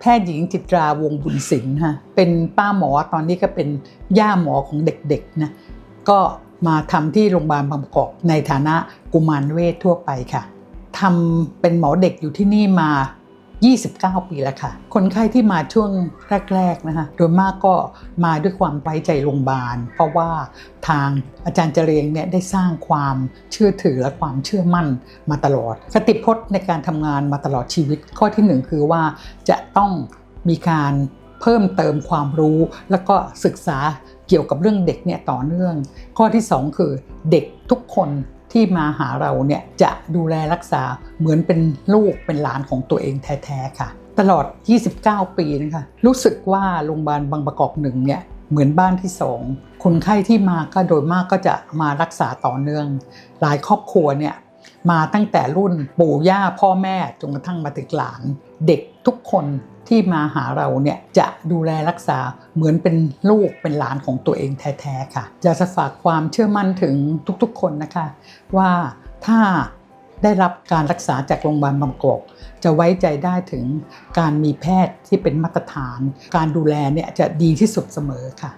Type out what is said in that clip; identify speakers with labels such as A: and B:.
A: แพทย์หญิงจิตราวงบุญสินฮะเป็นป้าหมอตอนนี้ก็เป็นย่าหมอของเด็กๆนะก็มาทำที่โรงพยาบาลบางประกอบในฐานะกุมารเวชทั่วไปค่ะทำเป็นหมอเด็กอยู่ที่นี่มา 29 ปีแล้วค่ะ คนไข้ที่มาช่วงแรกๆนะคะโดยมากก็มาด้วยความไว้ใจโรงพยาบาล เพราะว่าทางอาจารย์เจริญเนี่ยได้สร้างความเชื่อถือและความเชื่อมั่นมาตลอดคติพจน์ในการทำงานมาตลอดชีวิต ข้อที่หนึ่งคือว่าจะต้องมีการเพิ่มเติมความรู้ แล้วก็ศึกษาเกี่ยวกับเรื่องเด็กเนี่ยต่อเนื่อง ข้อที่สองคือเด็กทุกคน ที่มาหาเราเนี่ยจะดูแลรักษาเหมือนเป็นลูกเป็นหลานของตัวเองแท้ๆค่ะ ตลอด 29 ปีนะคะรู้สึกว่าโรงพยาบาลบางประกอบหนึ่งเนี่ยเหมือนบ้านที่สองคนไข้ที่มาก็โดยมากก็จะมารักษาต่อเนื่อง หลายครอบครัวเนี่ย มาตั้งแต่รุ่นปู่ย่าพ่อแม่จนกระทั่งมาถึงหลาน เด็กทุกคนที่มาหาเราเนี่ยจะดูแลรักษาเหมือนเป็นลูกเป็นหลานของตัวเองแท้ๆค่ะอยากจะฝากความเชื่อมั่นถึงทุกๆคนนะคะ ว่าถ้าได้รับการรักษาจากโรงพยาบาลบางกอกจะไว้ใจได้ถึงการมีแพทย์ที่เป็นมาตรฐาน การดูแลเนี่ยจะดีที่สุดเสมอค่ะ